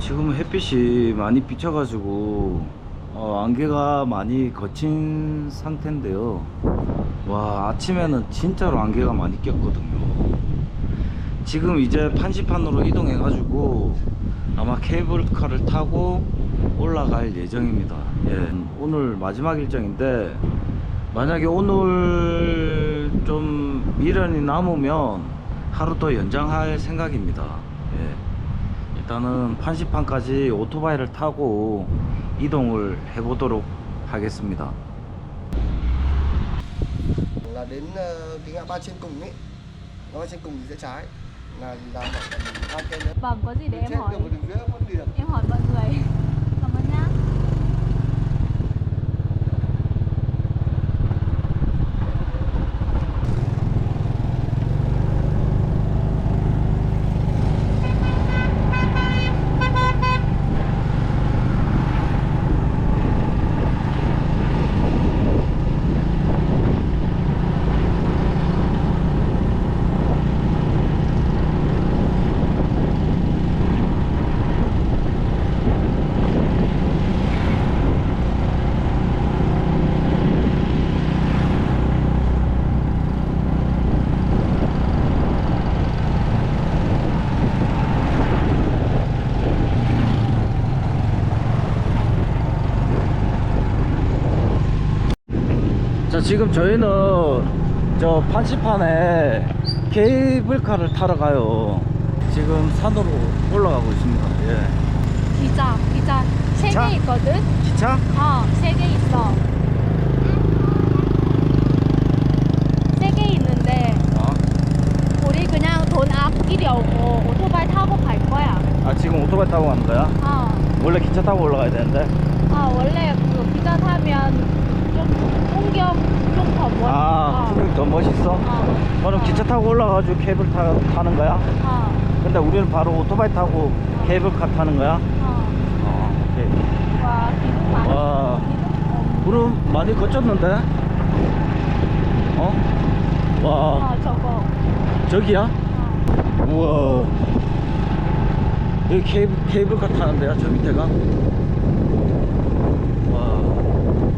지금 햇빛이 많이 비쳐가지고 어, 안개가 많이 거친 상태인데요. 와 아침에는 진짜로 안개가 많이 꼈거든요. 지금 이제 판시판으로 이동해 가지고 아마 케이블카를 타고 올라갈 예정입니다. 예, 오늘 마지막 일정인데 만약에 오늘 좀 미련이 남으면 하루 더 연장할 생각입니다. 예. 일단은 판시판까지 오토바이를 타고 이동을 해보도록 하겠습니다. là đến ờ, cái ngã ba trên cùng ấy ngã ba trên cùng thì sẽ trái là là khoảng hai cây nữa Vâng, có gì để em Chết hỏi 자 지금 저희는 저 판시판에 케이블카를 타러 가요 지금 산으로 올라가고 있습니다 예. 기자, 기자 세 기차? 개 있거든? 기차? 어, 세 개 있어 세 개 있는데 어? 우리 그냥 돈 아끼려고 오토바이 타고 갈 거야 아 지금 오토바이 타고 가는 거야? 어, 원래 기차 타고 올라가야 되는데 어 원래 그 기자 타면. 아 어, 풍경이 더 멋있어? 어, 그럼 어, 기차 타고 올라가지고 케이블 타, 타는 거야? 어, 근데 우리는 바로 오토바이 타고 케이블카 타는 거야? 어. 어 오케이 와, 기분 많이. 와. 구름 많이 걷혔는데? 어? 와 어, 저거. 저기야? 어. 우와 여기 케이블, 케이블카 타는데요 저 밑에가 와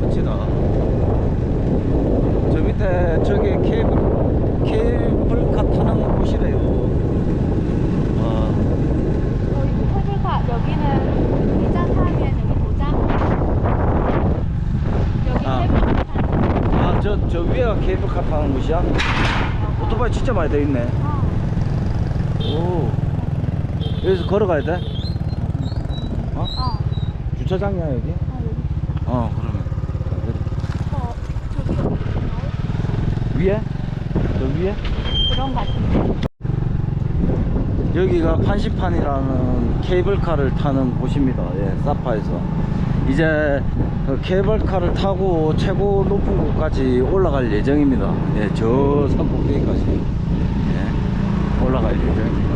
멋지다 저 밑에 저기 케이블 케이블카 타는 곳이래요 와 여기 케이블카 여기는 기차 타면 여기 도장. 여기 아. 케이블카 타는. 아, 저, 저 위에가 케이블카 타는 곳이야? 오토바이 진짜 많이 돼 있네. 어. 오. 여기서 걸어가야 돼? 어? 어. 주차장이야, 여기? 어, 여기. 어, 그러면. 어, 저기 위에? 저 위에? 그런 거 같은데. 여기가 판시판이라는 케이블카를 타는 곳입니다. 예, 사파에서. 이제 그 케이블카를 타고 최고 높은 곳까지 올라갈 예정입니다. 예, 저 산 꼭대기까지. 예, 올라갈 예정입니다.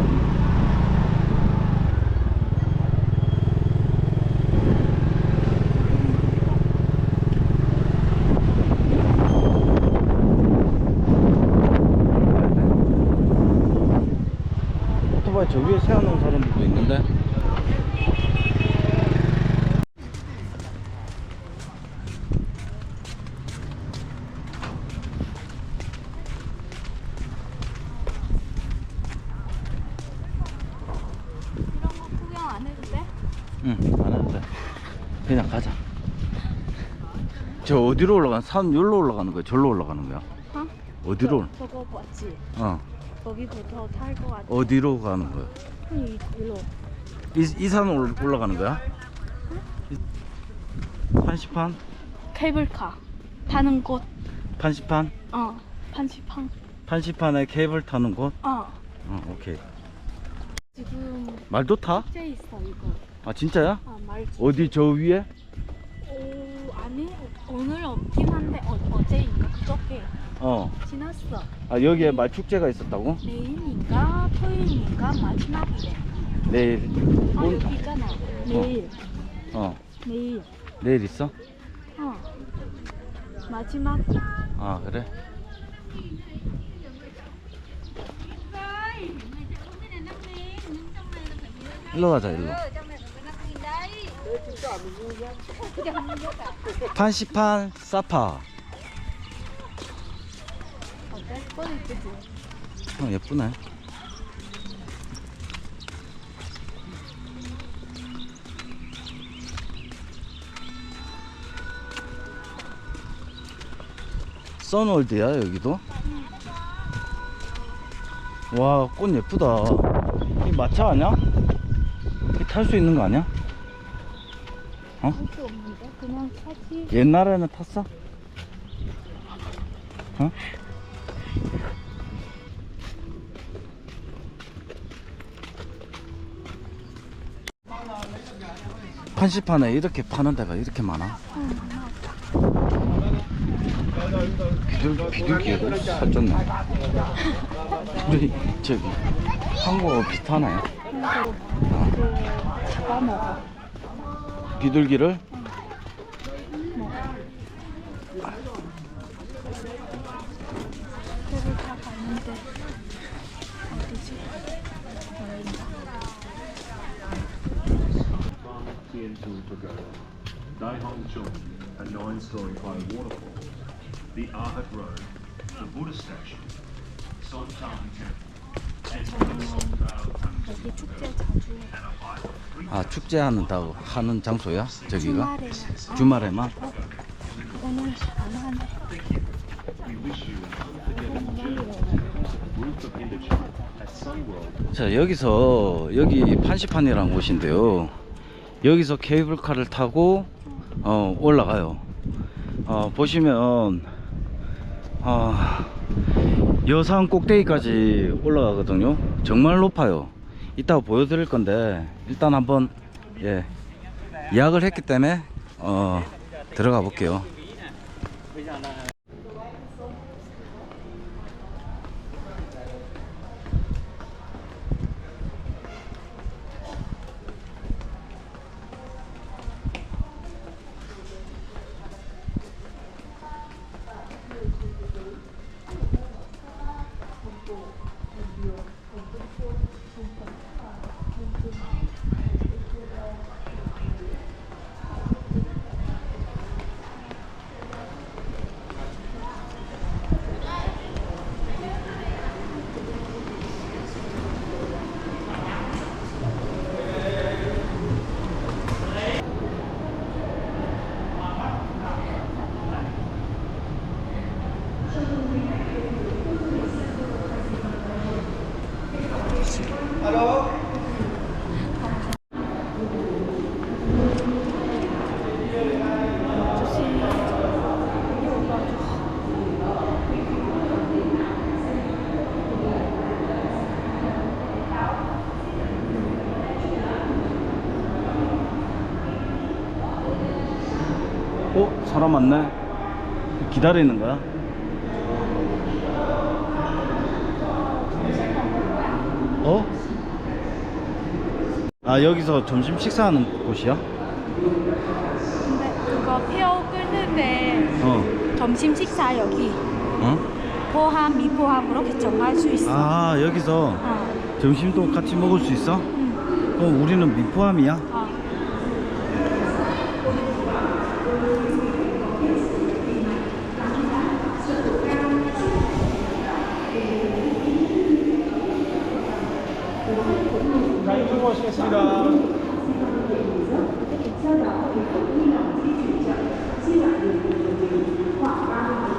오토바이 저 위에 세워놓은 사람들도 있는데 이런 거 구경 안 해도 돼? 응, 안 해도 돼. 그냥 가자. 저 어디로 올라가는, 산 여기로 올라가는 거야? 절로 올라가는 거야? 어? 어디로? 저, 저거 봤지? 어, 거기부터 탈 거 같아. 어디로 가는 거야? 이, 일로. 이, 이산 올- 올라가는 거야? 이- 판시판? 케이블카 타는 곳. 판시판? 어. 판시판. 판시판에 케이블 타는 곳? 어. 어, 오케이. 지금 말도 타? 축제 있어 이거. 아, 진짜야? 아 말. 어디 저 위에? 오 오늘 없긴 한데 어, 어제인가 그저께 어. 지났어. 아, 여기에 말 축제가 있었다고? 내일인가 토요일인가 마지막이래. 내일. 아 온- 여기 있잖아. 내일. 어, 내일. 내일 있어? 어. 마지막. 아, 그래? 일로 가자, 일로. 판시판 사파. 뻔 이쁘지? 어, 예쁘네. 선월드야 여기도? 와 꽃 예쁘다 이 마차 아니야? 탈 수 있는 거 아니야? 어? 할수 없는데? 그냥 사지. 옛날에는 탔어? 어? 판시판에 이렇게 파는 데가 이렇게 많아? 비둘, 비둘기에도 살쪘네 우리 저기 한국어 비슷하나요? 그 잡아먹어. 비둘기를? 그를 다 가는데 어디지? 모르겠다. Tien Thu Pagoda, Dai Hong Chung, a nine-story high waterfall, the Arhat Road, the Buddha statue, Son Tang Temple, and the Son Tao 여기 축제 자주 해. 아 축제하는다고 하는 장소야? 저기가? 주말에는 주말에만? 오늘 안 하네. 자 여기서 여기 판시판이라는 곳인데요 여기서 케이블카를 타고 어, 올라가요 어, 보시면 어, 여산 꼭대기까지 올라가거든요 정말 높아요 이따가 보여드릴 건데 일단 한번 예, 예약을 했기 때문에 어, 들어가 볼게요 어? 사람 많네 기다리는 거야? 어? 아 여기서 점심 식사하는 곳이야? 근데 그거 표 끊는데 어 점심 식사 여기 어? 포함 미포함으로 결정할 수 있어. 아 여기서 어. 점심도 같이 먹을 수 있어? 응. 그럼 우리는 미포함이야? 어.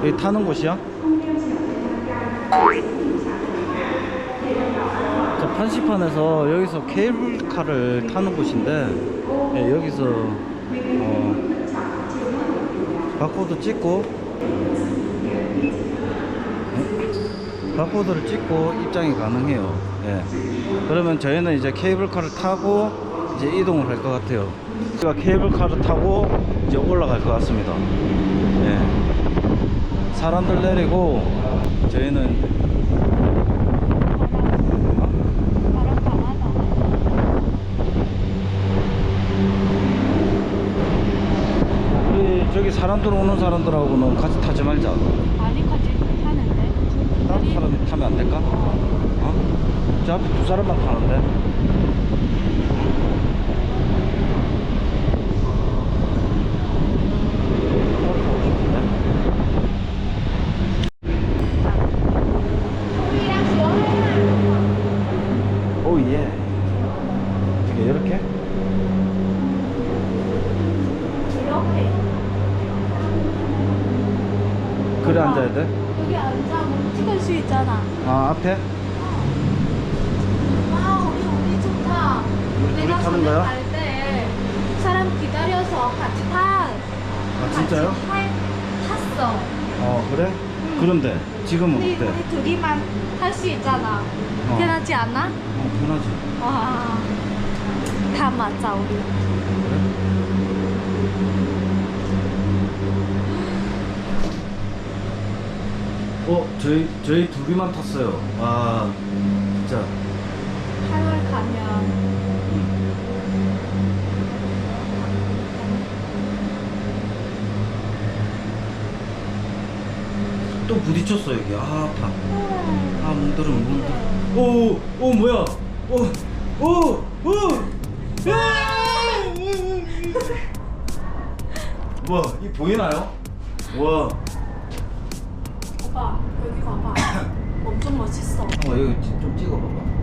여기 타는 곳이야? 저 판시판에서 여기서 케이블카를 타는 곳인데 예, 여기서 어, 바코드 찍고 예, 바코드를 찍고 입장이 가능해요. 예. 그러면 저희는 이제 케이블카를 타고 이제 이동을 할 것 같아요. 제가 케이블카를 타고 이제 올라갈 것 같습니다. 예. 사람들 내리고 저희는. 우리 저기 사람들 오는 사람들하고는 같이 타지 말자. 사람 타면, 타면 안 될까? 어? 저 앞에 두 사람만 타는데 어, 예. 그래 앉아야 돼? 수 있잖아. 아 앞에? 와 우리 우리 좋다. 우리 내가 타는 거야? 갈때 사람 기다려서 같이 타. 아 진짜요? 같이 타, 탔어. 어 그래? 그런데 지금은 우리, 어때? 우리 둘이만 탈 수 있잖아. 어. 편하지 않아? 어 편하지 와. 다 맞아 우리. 어 저희 저희 둘이만 탔어요. 와 진짜. 8월 가면. 또 부딪혔어 여기 아 아파 아 뭉들어 뭉들어 오오 뭐야? 오 오 오! 와 이 보이나요? 와 오빠 여기 봐봐. 엄청 멋있어. 어, 여기 좀 찍어봐봐.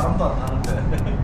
사람도 안 타는데.